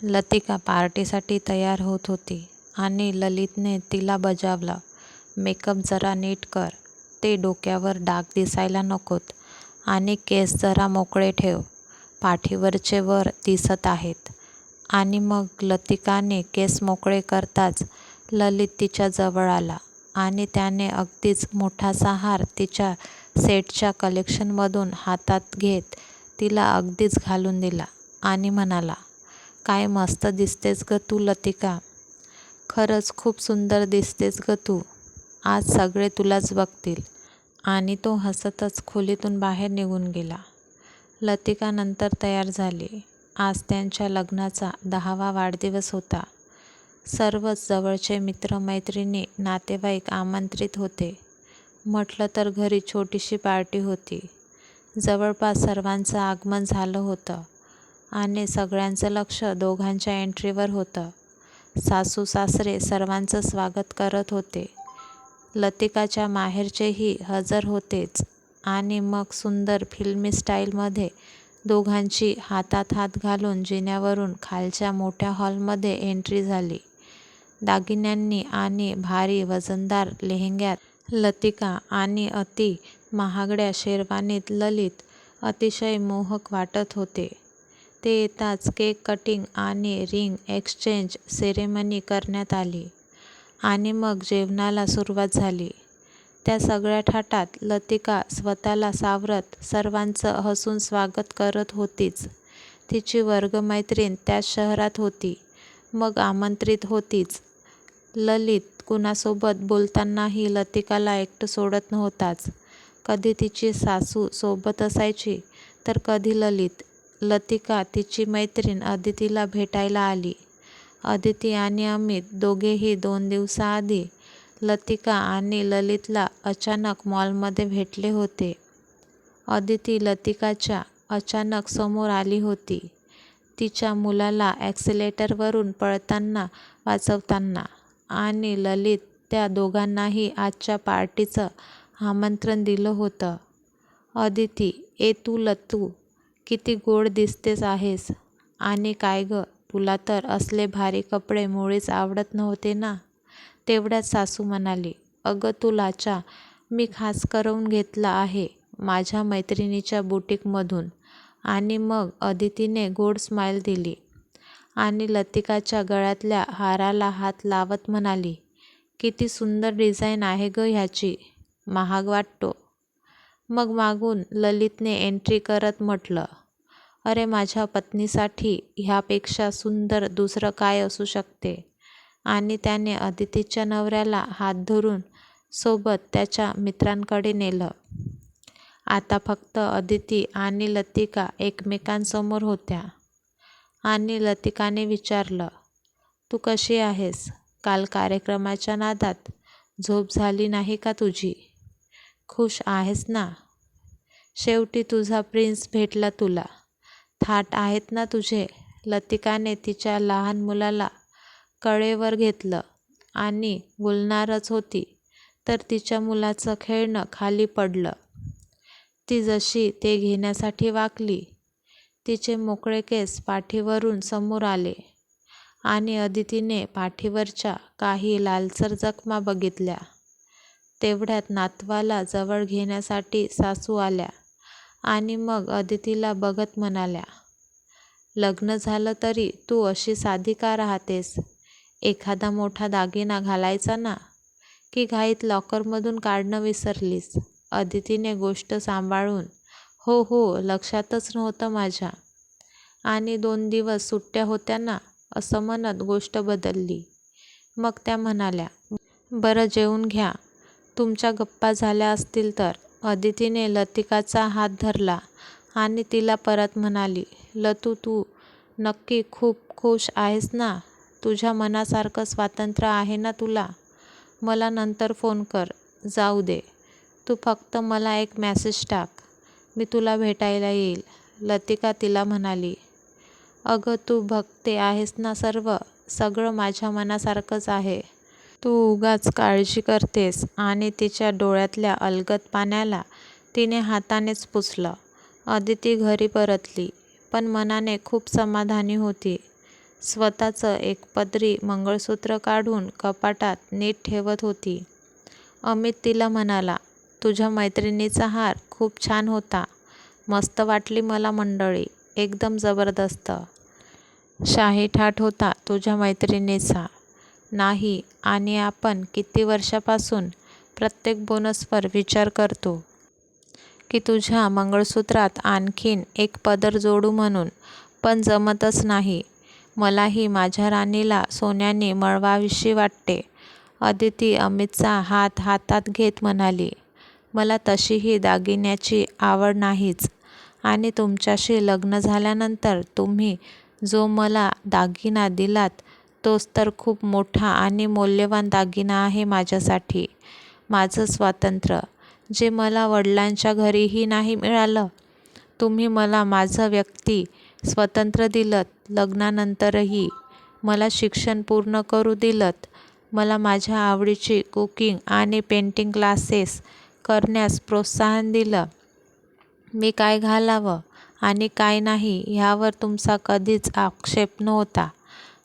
लतिका पार्टीसाठी तयार होत होती आणि ललितने तिला बजावलं, मेकअप जरा नीट कर. ते डोक्यावर डाग दिसायला नकोत आणि केस जरा मोकळे ठेव. पाठीवरचे वर दिसत आहेत. आणि मग लतिकाने केस मोकळे करताच ललित तिच्या जवळ आला आणि त्याने अगदीच मोठासा हार तिच्या सेटच्या कलेक्शनमधून हातात घेत तिला अगदीच घालून दिला आणि म्हणाला, काय मस्त दिसतेस गं तू लतिका. खरंच खूप सुंदर दिसतेस गं तू. आज सगळे तुलाच बघतील. आणि तो हसतच खोलीतून बाहेर निघून गेला. लतिका नंतर तयार झाली. आज त्यांच्या लग्नाचा दहावा वाढदिवस होता. सर्वच जवळचे मित्र-मैत्रिणी, नातेवाईक आमंत्रित होते. म्हटलं तर घरी छोटीशी पार्टी होती. जवळपास सर्वांचं आगमन झालं होतं आणि सगळ्यांचं लक्ष दोघांच्या एंट्रीवर होतं. सासू-सासरे सर्वांचं स्वागत करत होते. लतिकाच्या माहेरचेही हजर होतेच आणि मग सुंदर फिल्मी स्टाईलमध्ये दोघांची हातात हात घालून जिन्यावरून खालच्या मोठ्या हॉलमध्ये एंट्री झाली. दागिन्यांनी आणि भारी वजनदार लेहंग्यात लतिका आणि अति महागड्या शेरवानीत ललित अतिशय मोहक वाटत होते. ते येताच केक कटिंग आणि रिंग एक्सचेंज सेरेमनी करण्यात आली आणि मग जेवणाला सुरुवात झाली. त्या सगळ्या थाटात लतिका स्वतःला सावरत सर्वांचं हसून स्वागत करत होतीच. तिची वर्गमैत्रीण त्याच शहरात होती, मग आमंत्रित होतीच. ललित कुणासोबत बोलतानाही लतिकाला एकटं सोडत नव्हताच. कधी तिची सासू सोबत असायची तर कधी ललित. लतिका तिची मैत्रीण अदितीला भेटायला आली. अदिती आणि अमित दोघेही दोन दिवसाआधी लतिका आणि ललितला अचानक मॉलमध्ये भेटले होते. अदिती लतिकाच्या अचानक समोर आली होती, तिच्या मुलाला ॲक्सिलेटरवरून पळताना वाचवताना. आणि ललित त्या दोघांनाही आजच्या पार्टीचं आमंत्रण दिलं होतं. अदिती ए तू लतू, किती गोड दिसतेस आहेस. आणि काय गं, तुला तर असले भारी कपडे मुळीच आवडत नव्हते ना. तेवढ्यात सासू म्हणाली, अगं तू लाचा, मी खास करवून घेतला आहे माझ्या मैत्रिणीच्या बुटीकमधून. आणि मग अदितीने गोड स्माईल दिली आणि लतिकाच्या गळ्यातल्या हाराला हात लावत म्हणाली, किती सुंदर डिझाईन आहे गं ह्याची, महाग वाटतो. मग मागून ललितने एंट्री करत म्हटलं, अरे माझ्या पत्नीसाठी ह्यापेक्षा सुंदर दुसरं काय असू शकते. आणि त्याने अदितीच्या नवऱ्याला हात धरून सोबत त्याच्या मित्रांकडे नेलं. आता फक्त अदिती आणि लतिका एकमेकांसमोर होत्या. आणि लतिकाने विचारलं, तू कशी आहेस. काल कार्यक्रमाच्या नादात झोप झाली नाही का तुझी. खुश आहेस ना. शेवटी तुझा प्रिन्स भेटला तुला. थाट आहेत ना तुझे. लतिकाने तिच्या लहान मुलाला कळेवर घेतलं आणि बोलणारच होती तर तिच्या मुलाचं खेळणं खाली पडलं. ती जशी ते घेण्यासाठी वाकली, तिचे मोकळे केस पाठीवरून समोर आले आणि अदितीने पाठीवरच्या काही लालसर जखमा बघितल्या. तेवढ्यात नातवाला जवळ घेण्यासाठी सासू आल्या आणि मग अदितीला बघत म्हणाल्या, लग्न झालं तरी तू अशी साधी का राहतेस. एखादा मोठा दागिना घालायचा ना. की घाईत लॉकरमधून काढणं विसरलीस. अदितीने गोष्ट सांभाळून, हो हो लक्षातच नव्हतं माझ्या. आणि दोन दिवस सुट्ट्या होत्या ना असं म्हणत गोष्ट बदलली. मग त्या म्हणाल्या, बरं जेवून घ्या, तुमच्या गप्पा झाल्या असतील तर. अदितीने लतिकाचा हात धरला आणि तिला परत म्हणाली, लतू तू नक्की खूप खुश आहेस ना. तुझ्या मनासारखं स्वातंत्र्य आहे ना तुला. मला नंतर फोन कर. जाऊ दे, तू फक्त मला एक मॅसेज टाक, मी तुला भेटायला येईल. लतिका तिला म्हणाली, अगं तू बघते आहेस ना सर्व, सगळं माझ्या मनासारखंच आहे. तू उगाच काळजी करतेस. आणि तिच्या डोळ्यातल्या अलगद पाण्याला तिने हातानेच पुसलं. अदिती घरी परतली, पण मनाने खूप समाधानी होती. स्वतःचं एकपदरी मंगळसूत्र काढून कपाटात नीट ठेवत होती. अमित तिला म्हणाला, तुझ्या मैत्रिणीचा हार खूप छान होता. मस्त वाटली मला मंडळी. एकदम जबरदस्त. शाही ठाट होता तुझ्या मैत्रिणीचा. नाही आणि आपण किती वर्षांपासून प्रत्येक बोनसवर विचार करतो की तुझ्या मंगळसूत्रात आणखीन एक पदर जोडू म्हणून, पण जमतच नाही. मलाही माझ्या राणीला सोन्याने मळवावीशी वाटते. अदिती अमितचा हात हातात घेत म्हणाली, मला तशीही दागिन्याची आवड नाहीच आणि तुमच्याशी लग्न झाल्यानंतर तुम्ही जो मला दागिना दिलात तोच तर खूप मोठा आणि मौल्यवान दागिना आहे माझ्यासाठी. माझं स्वातंत्र्य, जे मला वडिलांच्या घरीही नाही मिळालं. तुम्ही मला माझं व्यक्ती स्वातंत्र्य दिलंत. लग्नानंतरही मला शिक्षण पूर्ण करू दिलंत. मला माझ्या आवडीची कुकिंग आणि पेंटिंग क्लासेस करण्यास प्रोत्साहन दिलं. मी काय घालावं आणि काय नाही ह्यावर तुमचा कधीच आक्षेप नव्हता.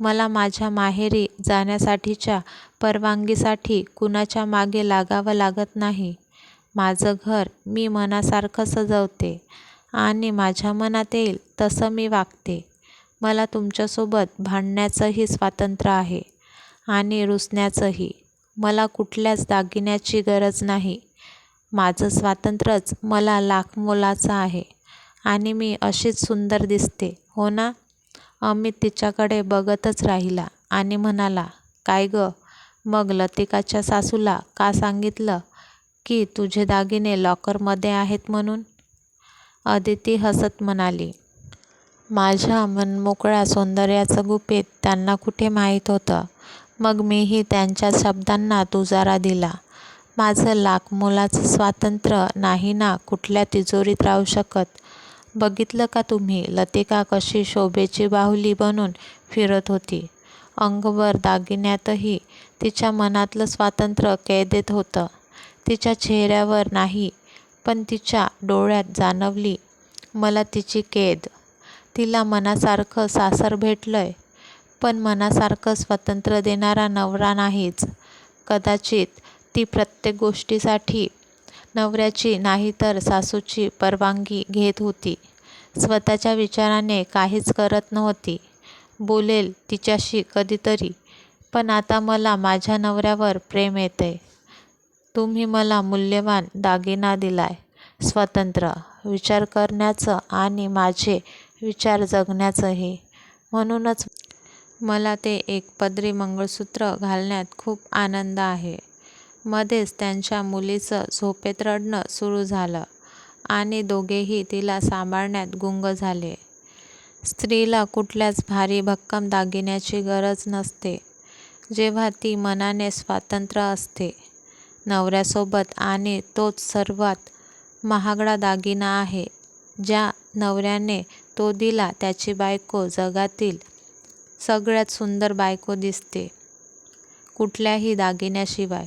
मला माझ्या माहेरी जाण्यासाठीच्या परवानगीसाठी कुणाच्या मागे लागावं लागत नाही. माझं घर मी मनासारखं सजवते आणि माझ्या मनात येईल तसं मी वागते. मला तुमच्यासोबत भांडण्याचंही स्वातंत्र्य आहे आणि रुसण्याचंही. मला कुठल्याच दागिन्याची गरज नाही. माझं स्वातंत्र्यच मला लाखमोलाचं आहे आणि मी अशीच सुंदर दिसते, हो ना? अमित तिच्याकडे बघतच राहिला आणि म्हणाला, काय गं, मग लतिकाच्या सासूला का सांगितलं की तुझे दागिने लॉकरमध्ये आहेत म्हणून? अदिती हसत म्हणाली, माझ्या मनमोकळ्या सौंदर्याचं गुपित त्यांना कुठे माहीत होतं. मग मीही त्यांच्या शब्दांना तुजारा दिला. माझं लाखमोलाचं स्वातंत्र्य नाही ना कुठल्या तिजोरीत राहू शकत. बघितलं का तुम्ही लतिका कशी शोभेची बाहुली बनून फिरत होती. अंगभर दागिन्यातही तिच्या मनातलं स्वातंत्र्य कैदेत होतं. तिच्या चेहऱ्यावर नाही पण तिच्या डोळ्यात जाणवली मला तिची कैद. तिला मनासारखं सासर भेटलंय, पण मनासारखं स्वातंत्र्य देणारा नवरा नाहीच. कदाचित ती प्रत्येक गोष्टीसाठी नवऱ्याची नाही तर सासूची परवानगी घेत होती. स्वतःच्या विचाराने काहीच करत नव्हती. बोलेल तिच्याशी कधीतरी, पण आता मला माझ्या नवऱ्यावर प्रेम येतंय. तुम्ही मला मूल्यवान दागिना दिलाय, स्वातंत्र्य, विचार करण्याचं आणि माझे विचार जगण्याचंही. म्हणूनच मला ते एकपदरी मंगळसूत्र घालण्यात खूप आनंद आहे. मध्येच त्यांच्या मुलीचं झोपेत रडणं सुरू झालं आणि दोघेही तिला सांभाळण्यात गुंग झाले. स्त्रीला कुठल्याच भारी भक्कम दागिन्याची गरज नसते, जेव्हा ती मनाने स्वतंत्र असते. नवऱ्यासोबत आणि तोच सर्वात महागडा दागिना आहे. ज्या नवऱ्याने तो दिला त्याची बायको जगातील सगळ्यात सुंदर बायको दिसते, कुठल्याही दागिन्याशिवाय.